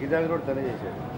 గిదాని కూడా తనే చేశాడు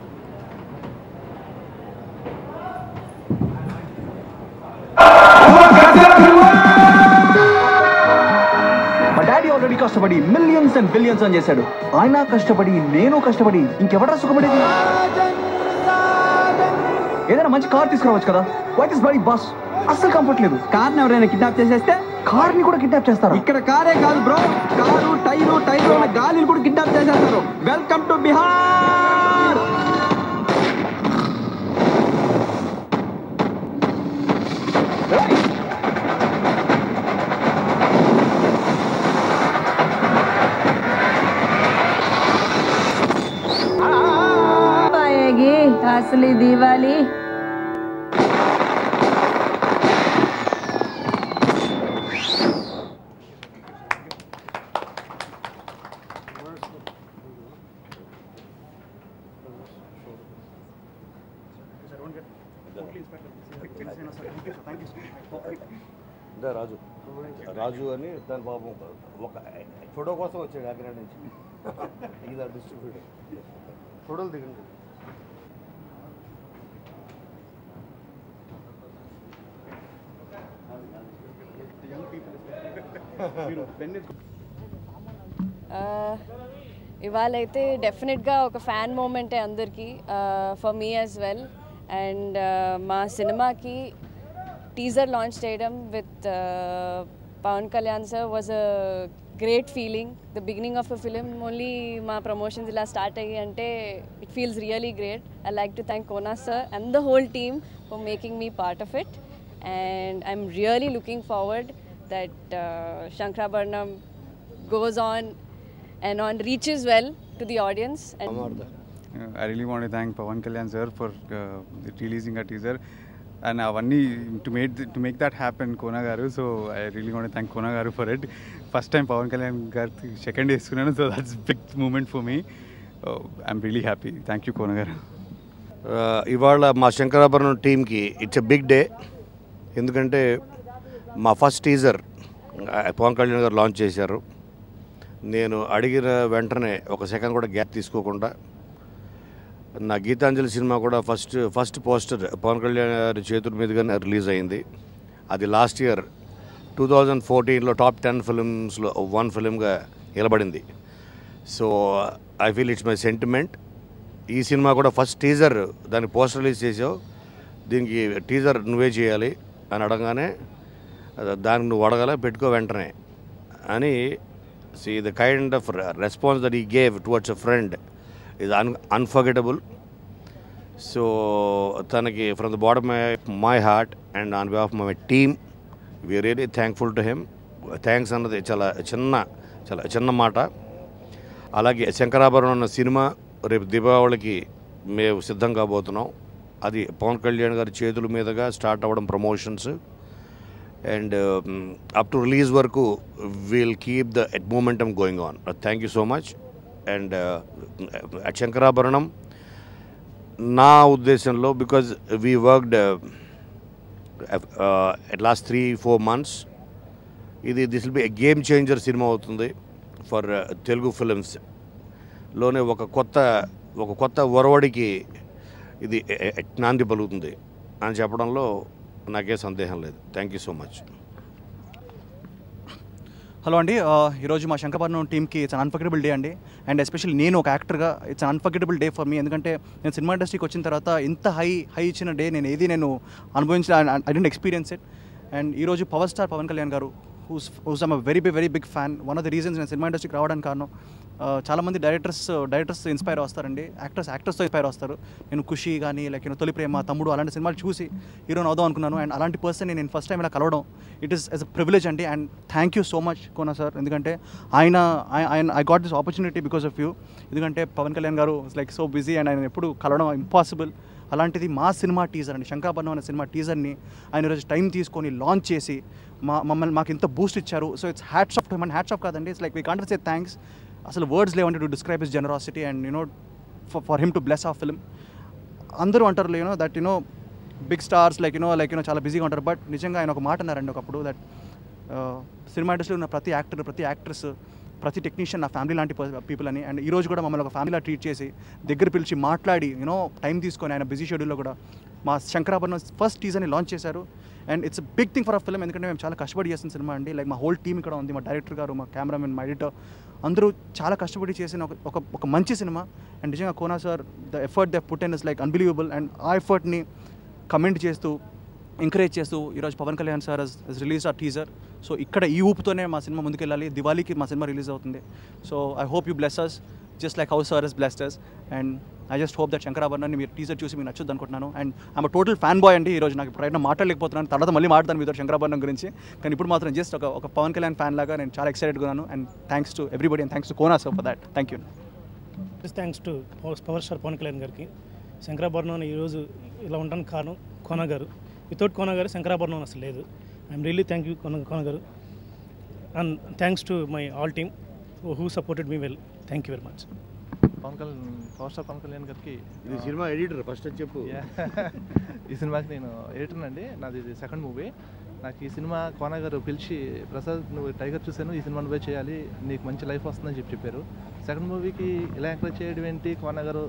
ఆల్రెడీ కష్టపడి మిలియన్స్ అండ్ బిలియన్స్ అని చేశాడు. ఆయన కష్టపడి నేను కష్టపడి ఇంకెవరా సుఖపడేది? ఏదైనా మంచి కార్ తీసుకురావచ్చు కదా? వాట్ ఇస్ బడి బస్ అస్సలు కంఫర్ట్ లేదు. కార్ని ఎవరైనా కిడ్నాప్ చేసేస్తే? కార్ని కూడా కిడ్నాప్ చేస్తారు? ఇక్కడ కారే కాదు బ్రో. కారు టైరు టైరు గాలిని కూడా కిడ్నాప్ చేసేస్తారు. వెల్కమ్ టు బిహార్ असली दिवाली ఇదే రాజు రాజు అని దాని బాబు ఒక ఫోటో కోసం వచ్చాడు అక్కడ నుంచి ఇది డిస్ట్రిబ్యూటర్ ఫోటోలు దిగండి ఇవాళ అయితే డెఫినెట్గా ఒక ఫ్యాన్ మూమెంటే అందరికీ for me as well and మా సినిమాకి టీజర్ లాంచ్ చేయడం with Pavan Kalyan sir was a great feeling the beginning of a film only మా ప్రమోషన్స్ ఇలా స్టార్ట్ అయ్యి అంటే it feels really great I like to thank Kona sir and the whole team for making me part of it and I'm really looking forward that Shankarabharanam goes on and on reaches well to the audience and Uh, I really want to thank Pawan Kalyan sir for uh, releasing a teaser. And అవన్నీ to make to make that happen Kona garu so I really want thank Kona garu for it first time Pavan Kalyan garu second వేసుకున్నాను so that's big moment for me I'm really happy thank you Kona garu ఇవాళ మా శంకరాభరణం టీంకి it's a big day ఎందుకంటే మా first teaser Pawan Kalyan గారు launch చేశారు. నేను అడిగిన వెంటనే ఒక సెకండ్ కూడా గ్యాప్ తీసుకోకుండా నా గీతాంజలి సినిమా కూడా first first poster Pavan Kalyan గారి చేతుల మీదుగానే రిలీజ్ అయింది. అది లాస్ట్ ఇయర్ టూ థౌజండ్ ఫోర్టీన్లో టాప్ టెన్ ఫిల్మ్స్లో వన్ ఫిల్మ్గా నిలబడింది. So I feel it's my sentiment. ఈ సినిమా కూడా ఫస్ట్ టీజర్ దానికి పోస్టర్ రిలీజ్ చేసావు. దీనికి టీజర్ నువ్వే చేయాలి అని అడగానే దానికి నువ్వు అడగల పెట్టుకో వెంటనే అని see the kind of response that he gave towards a friend ఇది అన్ అన్ఫర్గెటబుల్ సో తనకి from the bottom my heart and on behalf my team we really thankful to him thanks అన్నది చాలా చిన్న చాలా చిన్న మాట. అలాగే శంకరాభరణం అన్న సినిమా రేపు దీపావళికి మేము సిద్ధం కాబోతున్నాం. అది పవన్ కళ్యాణ్ గారి చేతుల మీదుగా స్టార్ట్ అవ్వడం promotions and up to release వరకు will keep the at momentum going on thank you so much and uh, uh, at Shankarabharanam నా ఉద్దేశంలో because we worked at last three four months ఇది this will be game changer cinema అవుతుంది for Telugu ఫిలిమ్స్లోనే ఒక కొత్త ఒక కొత్త ఒరవడికి ఇది uh, నాంది పలుకుతుంది. అని చెప్పడంలో నాకే సందేహం లేదు. Thank you so much hello అండి. ఈరోజు మా శంకరభరణం టీమ్కి ఇట్స్ అన్ అన్ఫర్గెటబుల్ డే అండి. అండ్ ఎస్పెషల్లీ నేను ఒక యాక్టర్గా it's un unforgettable day for me ఎందుకంటే నేను సినిమా ఇండస్ట్రీకి వచ్చిన తర్వాత ఇంత హై హై ఇచ్చిన డే నేను ఏది నేను అనుభవించిన I didn't experience it and ఈరోజు power star Pavan Kalyan garu who's who's I'm very very big fan one of the reasons నేను సినిమా ఇండస్ట్రీకి రావడానికి కారణం చాలామంది డైరెక్టర్స్ డైరెక్టర్స్ ఇన్స్పైర్ వస్తారండి. యాక్టర్స్ యాక్టర్స్తో ఇన్స్పైర్ వస్తారు. నేను ఖుషి కానీ లైక్ నేను తొలి ప్రేమ తమ్ముడు అలాంటి సినిమాలు చూసి హీరోని అవుదాం అనుకున్నాను. అండ్ అలాంటి పర్సన్ నేను ఫస్ట్ టైం ఇలా కలవడం it is as a privilege అండి. And thank you so much Kona sir ఎందుకంటే ఆయన ఆయన I got this opportunity because of you ఎందుకంటే పవన్ కళ్యాణ్ గారు లైక్ సో బిజీ అండ్ ఆయన ఎప్పుడు కలవడం ఇంపాసిబుల్ అలాంటిది మా సినిమా టీజర్ అండి శంకాభరణం అనే సినిమా టీజర్ని ఆయన ఈరోజు టైం తీసుకొని లాంచ్ చేసి మా మమ్మల్ని మాకు ఇంత బూస్ట్ ఇచ్చారు. సో ఇట్స్ హ్యాట్స్ ఆఫ్ మన హ్యాట్స్ ఆఫ్ కాదండి it's like we can't say thanks అసలు వర్డ్స్ లేవంటే to describe is generosity and you know for him to bless a film అందరూ అంటారు you know that you know big stars like you know like you know చాలా బిజీగా ఉంటారు. But నిజంగా ఆయన ఒక మాట అన్నారండి ఒకప్పుడు దట్ సినిమా ఇండస్ట్రీలో ఉన్న ప్రతి యాక్టర్ ప్రతి యాక్ట్రెస్ ప్రతి టెక్నీషియన్ నా ఫ్యామిలీ లాంటి పీపుల్ అని. అండ్ ఈ రోజు కూడా మమ్మల్ని ఒక ఫ్యామిలీలా ట్రీట్ చేసి దగ్గర పిలిచి మాట్లాడి యూనో టైం తీసుకొని ఆయన బిజీ షెడ్యూల్లో కూడా మా శంకరాభరణం ఫస్ట్ టీజర్ని లాంచ్ చేశారు. And it's big thing for a film ఎందుకంటే మేము చాలా కష్టపడి చేసిన సినిమా అండి. లైక్ మా హోల్ టీమ్ ఇక్కడ ఉంది మా డైరెక్టర్ గారు మా కెమెరామెన్ మా ఎడిటర్ అందరూ చాలా కష్టపడి చేసిన ఒక ఒక ఒక మంచి సినిమా. అండ్ నిజంగా Kona sir the effort the put and is like unbelievable and ఆ ఎఫర్ట్ని కమెంట్ చేస్తూ ఎంకరేజ్ చేస్తూ ఈరోజు పవన్ కళ్యాణ్ సార్ రిలీజ్ ఆ టీజర్ సో ఇక్కడ ఈ ఊపుతోనే మా సినిమా ముందుకెళ్ళాలి. దివాళీకి మా సినిమా రిలీజ్ అవుతుంది. So I hope you bless us just like how's sir is blessed us and I just hope that శంకరాభరణాన్ని మీరు టీజర్ చూసి మీకు నచ్చుద్ది అనుకుంటున్నాను. అండ్ ఆమె టోటల్ ఫ్యాన్ బాయ్ అండి ఈరోజు. నాకు ఇప్పుడు అయినా మాట్లాడలేకపోతున్నాను. తర్వాత మళ్ళీ మాట్లాడతాను మీతో శంకరాభరణం గురించి. కానీ ఇప్పుడు మాత్రం జస్ట్ ఒక ఒక పవన్ కళ్యాణ్ ఫ్యాన్ లాగా నేను చాలా ఎక్సైటెడ్గా ఉన్నాను. And thanks to everybody and thanks to Kona sir for that thank you thanks to power star Pavan Kalyan గారికి. శంకరాభరణం ఈరోజు ఇలా ఉండడానికి కారణం కోనా గారు. వితౌట్ కోన గారు శంకరాభరణం అసలు లేదు. I'm really thank you Kona Kona garu. And thanks to my all team who supported me well. Thank you very much. Pavan Kalyan power star Pavan Kalyan గారికి ఇది సినిమా ఎడిటర్ ఫస్ట్ చెప్పు. ఈ సినిమాకి నేను editor అండి. నాది ఇది second movie. నాకు ఈ సినిమా కోన గారు పిలిచి ప్రసాద్ నువ్వు టైగర్ చూశాను ఈ సినిమా నువ్వే చేయాలి నీకు మంచి లైఫ్ వస్తుందని చెప్పి చెప్పారు. సెకండ్ మూవీకి ఇలా ఎంకరేజ్ చేయడం ఏంటి కోన గారు?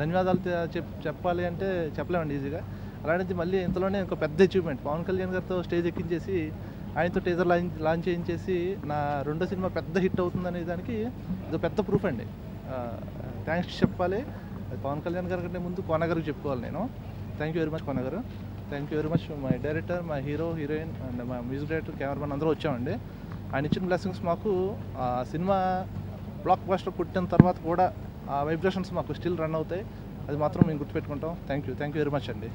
ధన్యవాదాలు చెప్ చెప్పాలి అంటే చెప్పలేమండి ఈజీగా. అలాంటిది మళ్ళీ ఇంతలోనే ఒక పెద్ద అచీవ్మెంట్ పవన్ కళ్యాణ్ గారితో స్టేజ్ ఎక్కించేసి ఆయనతో టీజర్ లాంచ్ లాంచ్ చేయించేసి నా రెండో సినిమా పెద్ద హిట్ అవుతుందనే దానికి ఇది పెద్ద ప్రూఫ్ అండి. థ్యాంక్స్ చెప్పాలి. పవన్ కళ్యాణ్ గారి కంటే ముందు కోన చెప్పుకోవాలి నేను. Thank you very much Kona garu thank you very much my director మా హీరో హీరోయిన్ అండ్ మా మ్యూజిక్ డైరెక్టర్ కెమెరామెన్ అందరూ వచ్చామండి. ఆయన ఇచ్చిన బ్లెస్సింగ్స్ మాకు ఆ సినిమా బ్లాక్ బస్టర్ పుట్టిన తర్వాత కూడా ఆ వైబ్రేషన్స్ మాకు స్టిల్ రన్ అవుతాయి. అది మాత్రం మేము గుర్తుపెట్టుకుంటాం. Thank you thank you very much అండి.